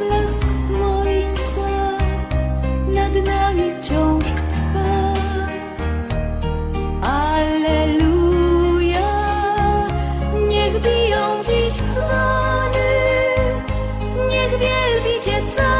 blask słońca nad nami wciąż trwa. Alleluja, niech biją dziś dzwony, niech wielbicie cały.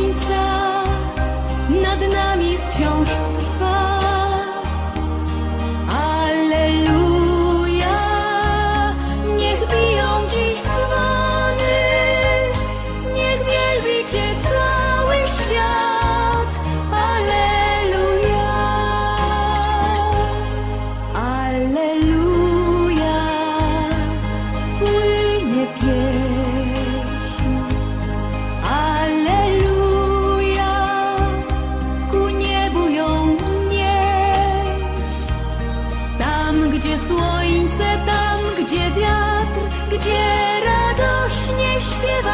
wciąż trwa. Alleluja, niech biją dziś dzwony, niech wielbi Cię gdzie słońce, tam, gdzie wiatr, gdzie radośnie śpiewa